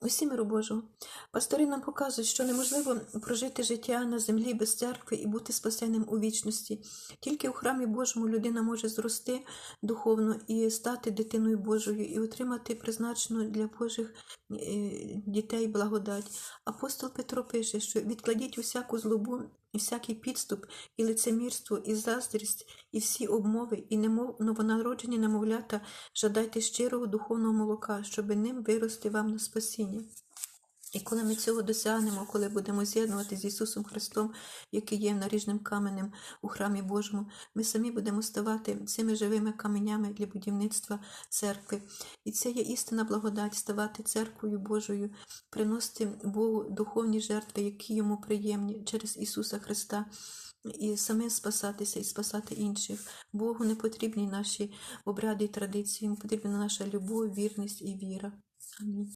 Усі миру Божого. Пастори нам показують, що неможливо прожити життя на землі без церкви і бути спасеним у вічності. Тільки у храмі Божому людина може зрости духовно і стати дитиною Божою, і отримати призначену для Божих е, дітей благодать. Апостол Петро пише, що відкладіть усяку злобу, всякий підступ, і лицемірство, і заздрість, і всі обмови, і немов новонароджені немовлята, жадайте щирого духовного молока, щоби ним вирости вам на спасіння. І коли ми цього досягнемо, коли будемо з'єднувати з Ісусом Христом, який є наріжним каменем у храмі Божому, ми самі будемо ставати цими живими каменями для будівництва церкви. І це є істина благодать, ставати церквою Божою, приносити Богу духовні жертви, які йому приємні через Ісуса Христа. І самим спасатися і спасати інших. Богу не потрібні наші обряди і традиції, йому потрібна наша любов, вірність і віра. Амінь.